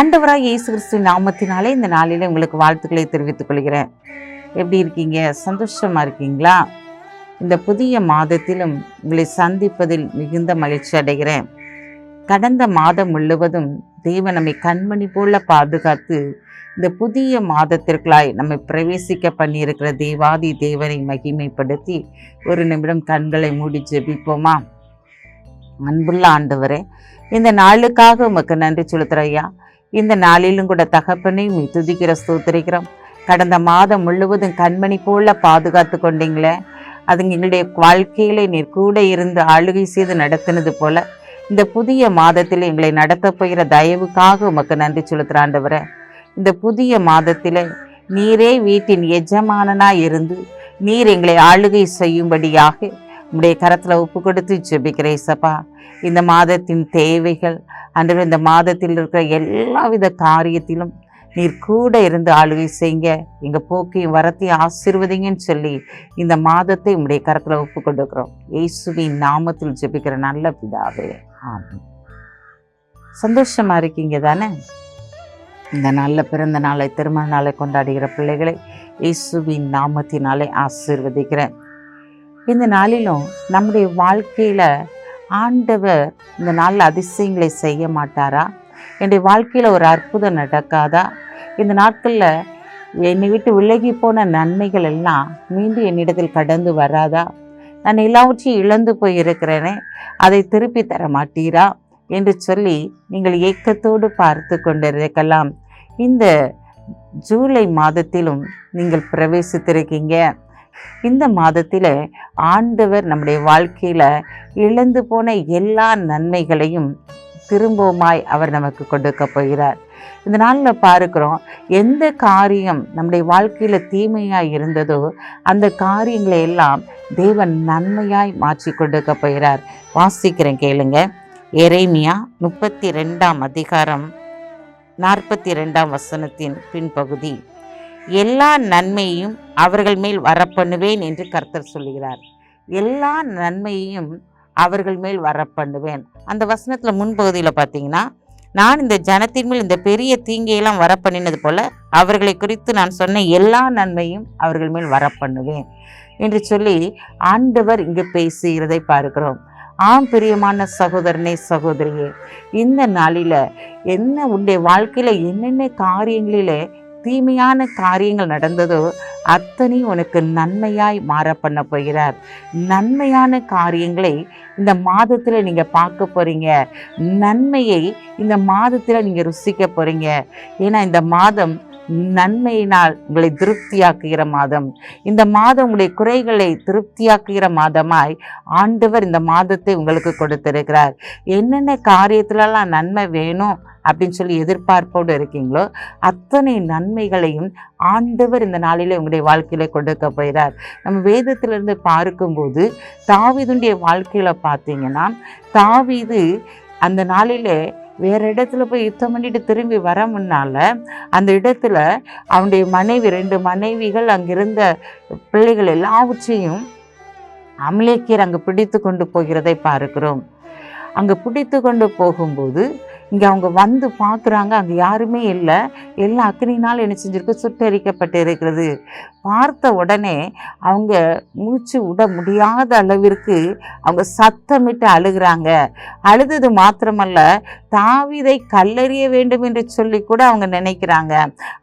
ஆண்டவராக இயேசு கிறிஸ்து நாமத்தினாலே இந்த நாளில் உங்களுக்கு வாழ்த்துக்களை தெரிவித்துக் கொள்கிறேன். எப்படி இருக்கீங்க? சந்தோஷமா இருக்கீங்களா? இந்த புதிய மாதத்திலும் உங்களை சந்திப்பதில் மிகுந்த மகிழ்ச்சி அடைகிறேன். கடந்த மாதம் முழுவதும் தேவன் நம்மை கண்மணி போல பாதுகாத்து இந்த புதிய மாதத்திற்குள்ளாய் நம்மை பிரவேசிக்க பண்ணியிருக்கிற தேவாதி தேவனை மகிமைப்படுத்தி ஒரு நிமிடம் கண்களை மூடி ஜெபிப்போமா? அன்புள்ள ஆண்டவரே இந்த நாளுக்காக உமக்கு நன்றி செலுத்துற ஐயா. இந்த நாளிலும் கூட தகப்பனை மீ துதிக்கிற ஸ்தோத்திரிக்கிறோம். கடந்த மாதம் முழுவதும் கண்மணி போல பாதுகாத்து கொண்டீங்களே. அது எங்களுடைய வாழ்க்கையில நீர் கூட இருந்து ஆளுகை செய்து நடத்தினது போல இந்த புதிய மாதத்தில் எங்களை நடத்த போகிற தயவுக்காக உமக்கு நன்றி செலுத்துறாண்டவர இந்த புதிய மாதத்தில் நீரே வீட்டின் எஜமானனாக இருந்து நீர் எங்களை ஆளுகை செய்யும்படியாக உம்முடைய கரத்தில் ஒப்பு கொடுத்து ஜெபிக்கிறேன் சப்பா இந்த மாதத்தின் தேவைகள் அன்று இந்த மாதத்தில் இருக்கிற எல்லாவித காரியத்திலும் நீர் கூட இருந்து ஆளுகை செய்யுங்க. எங்கள் போக்கையும் வரத்தையும் ஆசீர்வதிங்கன்னு சொல்லி இந்த மாதத்தை உம்முடைய கரத்தில் ஒப்பு கொடுக்குறோம். இயேசுவின் நாமத்தில் ஜெபிக்கிற நல்ல பிதாவே. ஆமாம் சந்தோஷமா இருக்கீங்க தானே? இந்த நல்ல பிறந்த நாளை திருமண நாளை கொண்டாடுகிற பிள்ளைகளை இயேசுவின் நாமத்தினாலே ஆசிர்வதிக்கிறேன். இந்த நாளிலும் நம்முடைய வாழ்க்கையில் ஆண்டவர் இந்த நாளில் அதிசயங்களை செய்ய மாட்டாரா? என்னுடைய வாழ்க்கையில் ஒரு அற்புதம் நடக்காதா? இந்த நாட்களில் என்னை விட்டு விலகி போன நன்மைகள் எல்லாம் மீண்டும் என்னிடத்தில் கடந்து வராதா? நான் எல்லாவற்றையும் இழந்து போயிருக்கிறேனே அதை திருப்பி தர மாட்டீரா? என்று சொல்லி நீங்கள் ஏக்கத்தோடு பார்த்து கொண்டிருக்கலாம். இந்த ஜூலை மாதத்திலும் நீங்கள் பிரவேசித்திருக்கீங்க. இந்த மாதத்தில் ஆண்டவர் நம்முடைய வாழ்க்கையில் இழந்து போன எல்லா நன்மைகளையும் திரும்பவுமாய் அவர் நமக்கு கொடுக்க போகிறார். இந்த நாளில் பார்க்கிறோம் எந்த காரியம் நம்முடைய வாழ்க்கையில் தீமையாய் இருந்ததோ அந்த காரியங்களை எல்லாம் தேவன் நன்மையாய் மாற்றி கொடுக்க போகிறார். வாசிக்கிறேன் கேளுங்க. எரேமியா முப்பத்தி ரெண்டாம் அதிகாரம் நாற்பத்தி ரெண்டாம் வசனத்தின் பின்பகுதி. எல்லா நன்மையும் அவர்கள் மேல் வரப்பண்ணுவேன் என்று கர்த்தர் சொல்லுகிறார். எல்லா நன்மையையும் அவர்கள் மேல் வரப்பண்ணுவேன். அந்த வசனத்தில் முன்பகுதியில் பார்த்தீங்கன்னா நான் இந்த ஜனத்தின் மேல் இந்த பெரிய தீங்கையெல்லாம் வரப்பண்ணினது போல அவர்களை குறித்து நான் சொன்ன எல்லா நன்மையும் அவர்கள் மேல் வரப்பண்ணுவேன் என்று சொல்லி ஆண்டவர் இங்கு பேசுகிறதை பார்க்கிறோம். ஆம் பிரியமான சகோதரனே சகோதரியே இந்த நாளில் என்ன உன்னுடைய வாழ்க்கையில் என்னென்ன காரியங்களிலே தீமையான காரியங்கள் நடந்ததோ அத்தனை உனக்கு நன்மையாய் மாற பண்ண போகிறார். நன்மையான காரியங்களை இந்த மாதத்தில் நீங்கள் பார்க்க போகிறீங்க நன்மையை இந்த மாதத்தில் நீங்கள் ருசிக்க போகிறீங்க ஏன்னா இந்த மாதம் நன்மையினால் உங்களை திருப்தியாக்குகிற மாதம். இந்த மாதம் உங்களுடைய குறைகளை திருப்தியாக்குகிற மாதமாய் ஆண்டவர் இந்த மாதத்தை உங்களுக்கு கொடுத்திருக்கிறார். என்னென்ன காரியத்திலலாம் நன்மை வேணும் அப்படின்னு சொல்லி எதிர்பார்ப்போடு இருக்கீங்களோ அத்தனை நன்மைகளையும் ஆண்டவர் இந்த நாளிலே உங்களுடைய வாழ்க்கையில கொடுக்க போகிறார். நம்ம வேதத்திலிருந்து பார்க்கும்போது தாவீதுடைய வாழ்க்கையில பார்த்தீங்கன்னா தாவீது அந்த நாளிலே வேற இடத்துல போய் யுத்தம் பண்ணிட்டு திரும்பி வர முன்னால அந்த இடத்துல அவனுடைய மனைவி ரெண்டு மனைவிகள் அங்கிருந்த பிள்ளைகள் எல்லாவற்றையும் அமலேக்கியர் அங்கே பிடித்து கொண்டு போகிறதை பார்க்கிறோம். அங்கே பிடித்து கொண்டு போகும்போது இங்கே அவங்க வந்து பார்க்குறாங்க அங்கே யாருமே இல்லை. எல்லாம் அக்னினால் என்ன செஞ்சுருக்கு? சுட்டரிக்கப்பட்டு இருக்கிறது பார்த்த உடனே அவங்க மூச்சு விட முடியாத அளவிற்கு அவங்க சத்தமிட்டு அழுகிறாங்க. அழுதது மாத்திரமல்ல தாவீதை கல்லறிய வேண்டும் என்று சொல்லி கூட அவங்க நினைக்கிறாங்க.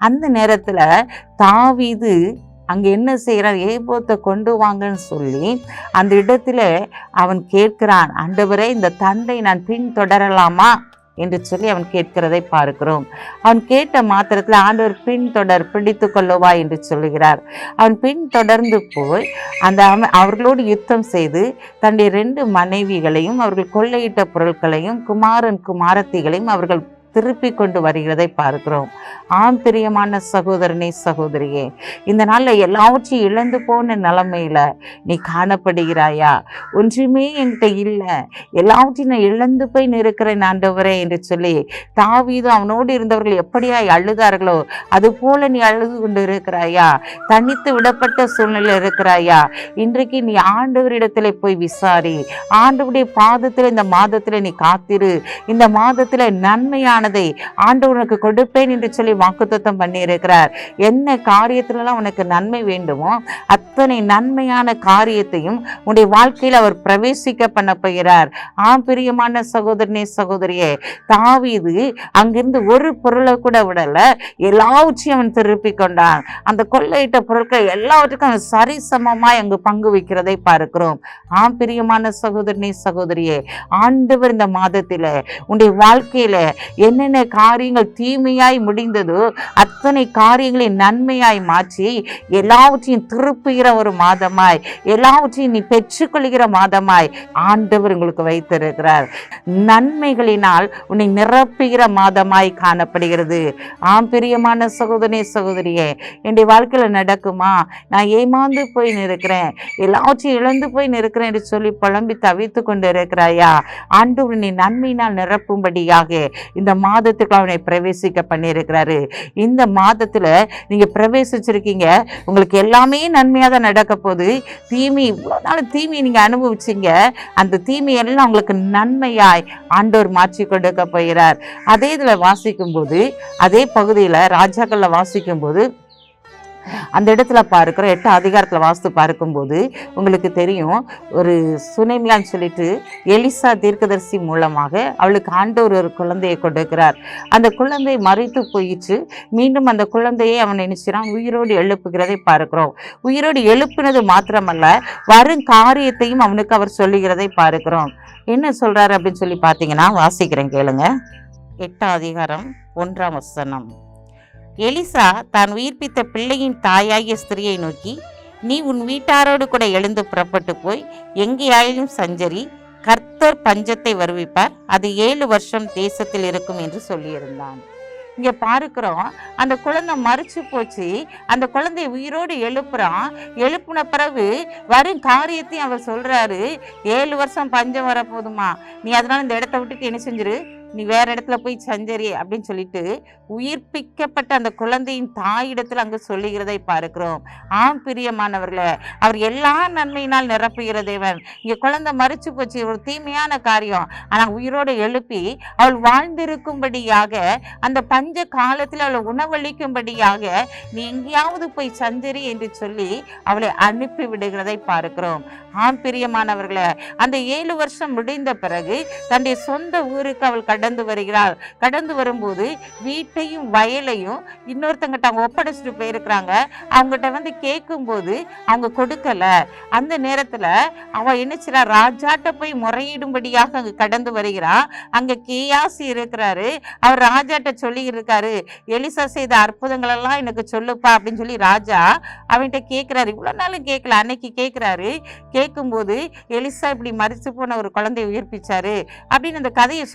அந்த நேரத்தில் தாவிது அங்கே என்ன செய்கிறான் ஏபோத்தை கொண்டு வாங்கன்னு சொல்லி அந்த இடத்துல அவன் கேட்கிறான் ஆண்டவரே இந்த தந்தை நான் பின்தொடரலாமா? என்று சொல்லி அவன் கேட்கிறதை பார்க்கிறோம். அவன் கேட்ட மாத்திரத்தில் ஆண்டவர் பின்தொடர் பிடித்து கொள்ளவா என்று சொல்லுகிறார். அவன் பின் தொடர்ந்து போய் அந்த அவர்களோடு யுத்தம் செய்து தன்னுடைய ரெண்டு மனைவிகளையும் அவர்கள் கொள்ளையிட்ட பொருட்களையும் குமாரன் குமாரத்திகளையும் அவர்கள் திருப்பி கொண்டு வருகிறதை பார்க்கிறோம். ஆம் பிரியமான சகோதரனே சகோதரியே இந்த நாளில் எல்லாவற்றையும் இழந்து போன நிலைமையில நீ காணப்படுகிறாயா? ஒன்றுமே என்கிட்ட இல்லை. எல்லாவற்றையும் நான் இழந்து போய் நிற்கிறேன் ஆண்டவரே என்று சொல்லி தாவீதும் அவனோடு இருந்தவர்கள் எப்படியா அழுதார்களோ அது போல நீ அழுது கொண்டு இருக்கிறாயா? தனித்து விடப்பட்ட சூழ்நிலை இருக்கிறாயா? இன்றைக்கு நீ ஆண்டவரிடத்தில் போய் விசாரி. ஆண்டவருடைய பாதத்தில் இந்த மாதத்தில் நீ காத்திரு. இந்த மாதத்தில் நன்மையான நன்மையானதை ஆண்டவர் உனக்கு கொடுப்பேன் என்று சொல்லி வாக்குத்தத்தம் பண்ணியிருக்கிறார். என்ன காரியத்திலலாம் உனக்கு நன்மை வேண்டுமோ அத்தனை நன்மையான காரியத்தையும் உன்னுடைய வாழ்க்கையில் அவர் பிரவேசிக்க பண்ண போகிறார். ஆம் பிரியமான சகோதரனே சகோதரியே தாவிது அங்கிருந்து ஒரு பொருளை கூட விடல. எல்லாவற்றையும் அவன் திருப்பி கொண்டான். அந்த கொள்ளையிட்ட பொருட்கள் எல்லாவற்றுக்கும் அவன் சரிசமமாய் அங்கு பங்கு வைக்கிறதை பார்க்கிறோம். ஆம் பிரியமான சகோதரனே சகோதரியே ஆண்டவர் இந்த மாதத்தில் உன்னுடைய வாழ்க்கையில் என்ன என்னென்ன காரியங்கள் தீமையாய் முடிந்ததோ அத்தனை காரியங்களை நன்மையாய் மாற்றி எல்லாவற்றையும் திருப்புகிற ஒரு மாதமாய் எல்லாவற்றையும் நீ பெற்றுக்கொள்கிற மாதமாய் ஆண்டவர் உங்களுக்கு வைத்திருக்கிறார். நன்மைகளினால் உன்னை நிரப்புகிற மாதமாய் காணப்படுகிறது. ஆம் பிரியமான சகோதரே சகோதரியே என்னுடைய வாழ்க்கையில் நடக்குமா? நான் ஏமாந்து போய் நிற்கிறேன். எல்லாவற்றையும் இழந்து போய் நிற்கிறேன் என்று சொல்லி புலம்பி தவித்து கொண்டு இருக்கிறாயா ஆண்டு நீ நன்மையினால் நிரப்பும்படியாக இந்த மாதத்துக்கு அவனை பிரவேசிக்க பண்ணியிருக்கிறாரு. இந்த மாதத்துல நீங்க பிரவேசிச்சிருக்கீங்க. உங்களுக்கு எல்லாமே நன்மையாக தான் நடக்க போகுது. தீமை இவ்வளோ நாள் தீமையை நீங்க அனுபவிச்சீங்க. அந்த தீமையெல்லாம் உங்களுக்கு நன்மையாய் ஆண்டோர் மாற்றி கொடுக்க போகிறார். அதே இதுல வாசிக்கும் போது அதே பகுதியில ராஜாக்கள்ல வாசிக்கும்போது அந்த இடத்துல பார்க்குற எட்டு அதிகாரத்தில் வாஸ்து பார்க்கும்போது உங்களுக்கு தெரியும் ஒரு சுனைமியான்னு சொல்லிட்டு எலிசா தீர்க்கதரிசி மூலமாக அவளுக்கு ஆண்டவர் ஒரு குழந்தையை கொடுக்கிறார். அந்த குழந்தை மறைத்து போயிட்டு மீண்டும் அந்த குழந்தையை அவன் நினைச்சிறான் உயிரோடு எழுப்புகிறதை பார்க்கிறோம். உயிரோடு எழுப்பினது மாத்திரமல்ல வரும் காரியத்தையும் அவனுக்கு அவர் சொல்லுகிறதை பார்க்கிறோம். என்ன சொல்றாரு அப்படின்னு சொல்லி பார்த்தீங்கன்னா வாசிக்கிறேன் கேளுங்க. எட்டாம் அதிகாரம் ஒன்றாம் வசனம். எலிசா தான் உயிர்ப்பித்த பிள்ளையின் தாயாகிய ஸ்திரியை நோக்கி நீ உன் வீட்டாரோடு கூட எழுந்து புறப்பட்டு போய் எங்கேயாயிலும் சஞ்சரி கர்த்தர் பஞ்சத்தை வருவிப்பார். அது ஏழு வருஷம் தேசத்தில் இருக்கும் என்று சொல்லியிருந்தான். இங்கே பார்க்கிறோம் அந்த குழந்தை மறிச்சு போச்சு. அந்த குழந்தைய உயிரோடு எழுப்புறான். எழுப்புன பிறகு வரும் காரியத்தையும் அவர் சொல்கிறாரு ஏழு வருஷம் பஞ்சம் வரப்போதுமா நீ அதனால் இந்த இடத்த விட்டுட்டு என்ன செஞ்சிரு? நீ வேற இடத்துல போய் சஞ்சரி அப்படின்னு சொல்லிட்டு உயிர்ப்பிக்கப்பட்ட அந்த குழந்தையின் தாயிடத்தில் அங்கு சொல்லுகிறதை பார்க்கிறோம். ஆம் பிரியமானவர்களே அவர் எல்லா நன்மையினால் நிரப்புகிற தேவன். இங்கே குழந்தை மறிச்சு போச்சு ஒரு தீமையான காரியம். ஆனால் உயிரோடு எழுப்பி அவள் வாழ்ந்திருக்கும்படியாக அந்த பஞ்ச காலத்தில் அவளை உணவளிக்கும்படியாக நீ எங்கேயாவது போய் சஞ்சரி என்று சொல்லி அவளை அனுப்பி விடுகிறதை பார்க்கிறோம். ஆம் பிரியமானவர்களே அந்த ஏழு வருஷம் முடிந்த பிறகு தன்னுடைய சொந்த ஊருக்கு அவள் கடை கடந்து வருகிறாள் கடந்து வரும்போது வீட்டையும் வயலையும் இன்னொருத்தங்கிட்ட அவங்க ஒப்படைச்சிட்டு போயிருக்கிறாங்க. அவங்ககிட்ட வந்து கேட்கும்போது அவங்க கொடுக்கல. அந்த நேரத்துல அவன் என்னச்சுறா ராஜாட்ட போய் முறையிடும்படியாக அங்க கடந்து வருகிறான் அங்க கேயாசி இருக்கிறாரு. அவர் ராஜாட்ட சொல்லி இருக்காரு எலிசா செய்த அற்புதங்களெல்லாம் எனக்கு சொல்லுப்பா அப்படின்னு சொல்லி ராஜா அவன்கிட்ட கேட்குறாரு இவ்வளவு நாளும் கேட்கல அன்னைக்கு கேட்கிறாரு கேட்கும்போது எலிசா இப்படி மறித்து போன ஒரு குழந்தையை உயிர்ப்பிச்சாரு அப்படின்னு அந்த கதையை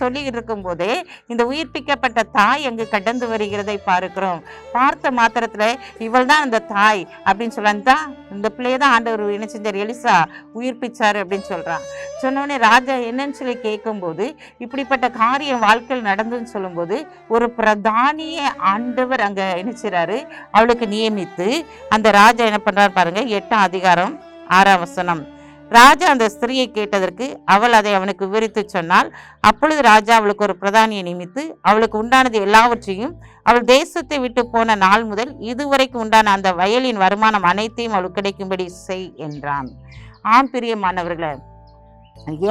பார்க்கும் போதே இந்த உயிர்ப்பிக்கப்பட்ட தாய் அங்கு கடந்து வருகிறதை பார்க்கிறோம். பார்த்த மாத்திரத்துல இவள் தான் அந்த தாய் அப்படின்னு சொல்றான். இந்த பிள்ளைய தான் ஆண்டவர் என்ன செஞ்சார்? எலிசா உயிர்ப்பிச்சார் அப்படின்னு சொல்றான். சொன்னோடனே ராஜா என்னன்னு சொல்லி கேட்கும்போது இப்படிப்பட்ட காரியம் வாழ்க்கையில் நடந்துன்னு சொல்லும்போது ஒரு பிரதானிய ஆண்டவர் அங்க என்ன அவளுக்கு நியமித்து அந்த ராஜா என்ன பண்றாரு பாருங்க எட்டாம் அதிகாரம் ஆறாம் வசனம். ராஜா அந்த ஸ்திரியை கேட்டதற்கு அவள் அதை அவனுக்கு விவரித்து சொன்னால் அப்பொழுது ராஜா அவளுக்கு ஒரு பிரதானியை நியமித்து அவளுக்கு உண்டானது எல்லாவற்றையும் அவள் தேசத்தை விட்டு போன நாள் முதல் இதுவரைக்கும் உண்டான அந்த வயலின் வருமானம் அனைத்தையும் அவளுக்கு கிடைக்கும்படி செய் என்றான். ஆம் பிரியமானவர்களை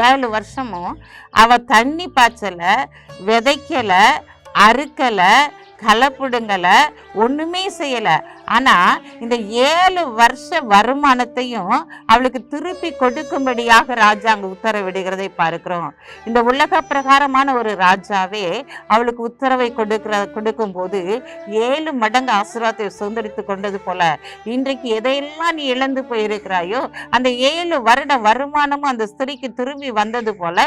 ஏழு வருஷமும் அவ தண்ணி பாய்ச்சல விதைக்கல அறுக்கல கலப்பிடுங்கல ஒண்ணுமே செய்யல. ஆனால் இந்த ஏழு வருஷ வருமானத்தையும் அவளுக்கு திருப்பி கொடுக்கும்படியாக ராஜா அங்கே உத்தரவிடுகிறதை பார்க்கிறோம். இந்த உலக பிரகாரமான ஒரு ராஜாவே அவளுக்கு உத்தரவை கொடுக்கிற கொடுக்கும் போது ஏழு மடங்கு ஆசீர்வாதத்தை சுதந்திரித்து கொண்டது போல இன்றைக்கு எதையெல்லாம் நீ இழந்து போயிருக்கிறாயோ அந்த ஏழு வருட வருமானமும் அந்த ஸ்திரீக்கு திரும்பி வந்தது போல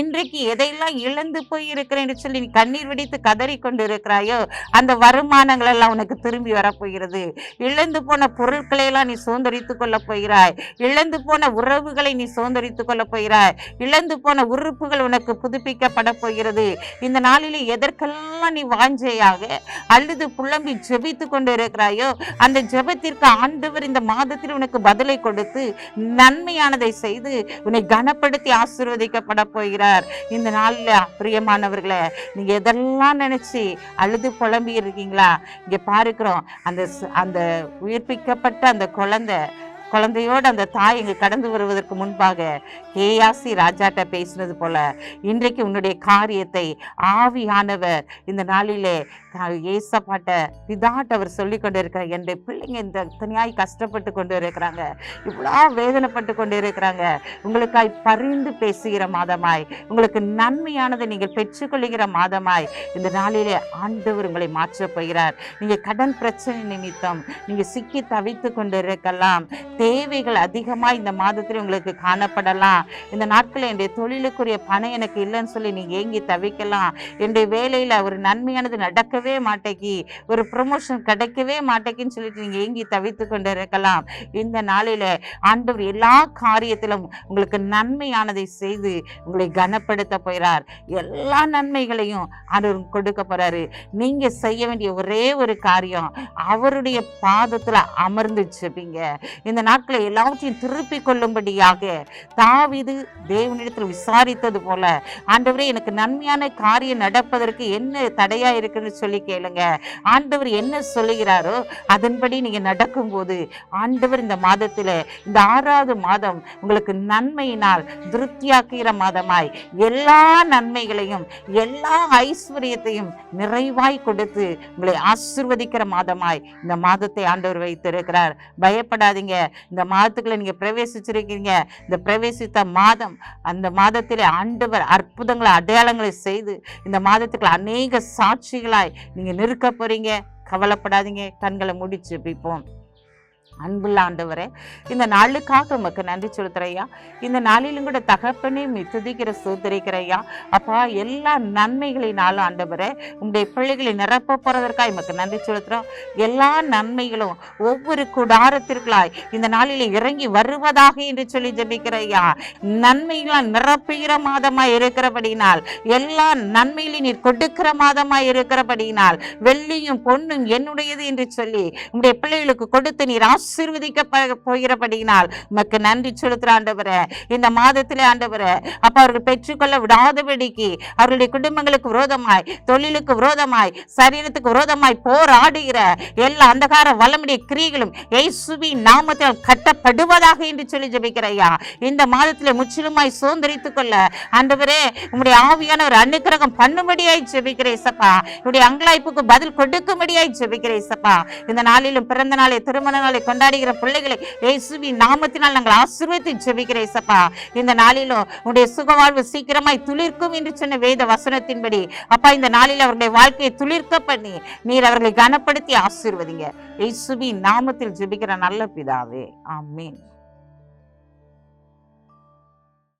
இன்றைக்கு எதையெல்லாம் இழந்து போயிருக்கிறேன்னு சொல்லி நீ கண்ணீர் வெடித்து கதறி கொண்டு இருக்கிறாயோ அந்த வருமானங்கள் எல்லாம் உனக்கு திரும்பி வரப்போகிறது. இழந்து போன பொருட்களை எல்லாம் நீ சுதந்திரித்துக் கொள்ளப் போகிறாய். இழந்து போன உறவுகளை நீ சுதந்திரித்துக் கொள்ளப் போகிறாய். இழந்து போன உறுப்புகள் உனக்கு புதுப்பிக்கப்பட போகிறது. இந்த நாளிலே எதற்கெல்லாம் நீ வாஞ்சையாக அழுது புலம்பி ஜெபித்து கொண்டு இருக்கிறாயோ அந்த ஜெபத்திற்கு ஆண்டவர் இந்த மாதத்தில் உனக்கு பதிலை கொடுத்து நன்மையானதை செய்து உன்னை கனப்படுத்தி ஆசீர்வதிக்கப்பட போகிறார். இந்த நாளில் பிரியமானவர்களை நீங்கள் எதெல்லாம் நினைச்சு அழுது புலம்பி இருக்கீங்களா இங்க பாருக்கிறோம் அந்த அந்த உயிர்ப்பிக்கப்பட்ட அந்த குழந்தை குழந்தையோடு அந்த தாய் இங்கு கடந்து வருவதற்கு முன்பாக கேயாசி ராஜாட்ட பேசினது போல இன்றைக்கு உன்னுடைய காரியத்தை ஆவியானவர் இந்த நாளிலே ஏசப்பாட்ட பிதாட்ட அவர் சொல்லி கொண்டு இருக்கிறார் என்னுடைய பிள்ளைங்க இந்த தனியாய் கஷ்டப்பட்டு கொண்டு இருக்கிறாங்க. இவ்வளோ வேதனைப்பட்டு கொண்டு இருக்கிறாங்க. உங்களுக்காய் பரிந்து பேசுகிற மாதமாய் உங்களுக்கு நன்மையானதை நீங்கள் பெற்றுக்கொள்ளுகிற மாதமாய் இந்த நாளிலே ஆண்டவர் உங்களை மாற்றப் போகிறார். நீங்கள் கடன் பிரச்சனை நிமித்தம் நீங்கள் சிக்கி தவித்து கொண்டு இருக்கலாம் தேவைகள் அதிகமாக இந்த மாதத்தில் உங்களுக்கு காணப்படலாம். இந்த நாட்களில் என்னுடைய தொழிலுக்குரிய பணம் எனக்கு இல்லைன்னு சொல்லி நீ ஏங்கி தவிக்கலாம். என்னுடைய வேலையில ஒரு நன்மையானது நடக்கவே மாட்டேங்கி ஒரு ப்ரொமோஷன் கிடைக்கவே மாட்டேங்குன்னு சொல்லிட்டு நீங்க ஏங்கி தவித்து கொண்டு இருக்கலாம் இந்த நாளில் ஆண்டவர் எல்லா காரியத்திலும் உங்களுக்கு நன்மையானதை செய்து உங்களை கனப்படுத்த போகிறார் எல்லா நன்மைகளையும் ஆண்டவர் கொடுக்க போறாரு. நீங்கள் செய்ய வேண்டிய ஒரே ஒரு காரியம் அவருடைய பாதத்துல அமர்ந்து ஜெபிங்க இந்த நாட்களை எல்லாவற்றையும் திருப்பி கொள்ளும்படியாக தாவிது தேவனிடத்தில் விசாரித்தது போல ஆண்டவரே எனக்கு நன்மையான காரியம் நடப்பதற்கு என்ன தடையா இருக்குன்னு சொல்லி கேளுங்க. ஆண்டவர் என்ன சொல்லுகிறாரோ அதன்படி நீங்க நடக்கும்போது ஆண்டவர் இந்த மாதத்துல இந்த ஆறாவது மாதம் உங்களுக்கு நன்மையினால் திருப்தியாக்குகிற மாதமாய் எல்லா நன்மைகளையும் எல்லா ஐஸ்வர்யத்தையும் நிறைவாய் கொடுத்து உங்களை ஆசிர்வதிக்கிற மாதமாய் இந்த மாதத்தை ஆண்டவர் வைத்திருக்கிறார். பயப்படாதீங்க. இந்த மாதத்துக்குள்ள நீங்க பிரவேசிச்சிருக்கீங்க. இந்த பிரவேசித்த மாதம் அந்த மாதத்திலே ஆண்டவர் அற்புதங்களை அடையாளங்களை செய்து இந்த மாதத்துக்குள்ள அநேக சாட்சிகளாய் நீங்க நிற்க போறீங்க. கவலைப்படாதீங்க. கண்களை முடிச்சு பிப்போம் அன்புள்ள ஆண்டவரே இந்த நாளுக்காக உமக்கு நன்றி செலுத்துறையா இந்த நாளிலும் கூட தகப்பனே மீ சூத்திரிக்கிறையா அப்பா எல்லா நன்மைகளினாலும் ஆண்டவரே உங்களுடைய பிள்ளைகளை நிரப்ப போகிறதற்காக உமக்கு நன்றி செலுத்துறோம் எல்லா நன்மைகளும் ஒவ்வொரு குடாரத்திற்குள்ளாய் இந்த நாளில் இறங்கி வருவதாக என்று சொல்லி ஜபிக்கிறையா நன்மைகளால் நிரப்புகிற மாதமாக இருக்கிறபடினால் எல்லா நன்மையிலும் நீர் கொடுக்கிற மாதமாக இருக்கிறபடினால் வெள்ளியும் பொண்ணும் என்னுடையது என்று சொல்லி உங்களுடைய பிள்ளைகளுக்கு கொடுத்து நீர் ஆசீர்வதிக்க போகிறபடியினால் உமக்கு நன்றி செலுத்துற ஆண்டவரே. இந்த மாதத்திலே ஆண்டவரே அப்ப அவர்கள் பெற்றுக்கொள்ள விடாதபடிக்கு அவர்களுடைய குடும்பங்களுக்கு விரோதமாய் தொழிலுக்கு விரோதமாய் சரீரத்துக்கு விரோதமாய் போராடுகிற எல்லா அந்தகார வளமுடைய கிரிகளும் இயேசுவின் நாமத்தில் கட்டப்படுவதாக என்று சொல்லி ஜெபிக்கிறையா இந்த மாதத்திலே முற்றிலுமாய் சுதந்திரித்துக் கொள்ள ஆண்டவரே உன்னுடைய ஆவியான ஒரு அனுக்கிரகம் பண்ணும்படியாய் ஜெபிக்கிறேன் சப்பா உடைய அங்கலாய்ப்புக்கு பதில் கொடுக்கும்படியாய் ஜெபிக்கிறேன் சப்பா இந்த நாளிலும் பிறந்த நாளை திருமண நாளை கொண்டாடுகிற பிள்ளைகளை இயேசுவி நாமத்தினால் நாங்கள் ஆசீர்வதித்து ஜெபிக்கிறேன் சப்பா இந்த நாளிலும் உடைய சுகவாழ்வு சீக்கிரமாய் துளிர்க்கும் என்று சொன்ன வேத வசனத்தின்படி அப்பா இந்த நாளில் அவருடைய வாழ்க்கையை துளிர்க்க பண்ணி நீர் அவர்களை கனப்படுத்தி ஆசீர்வதிங்க. இயேசுவி நாமத்தில் ஜெபிக்கிற நல்ல பிதாவே. ஆமீன்.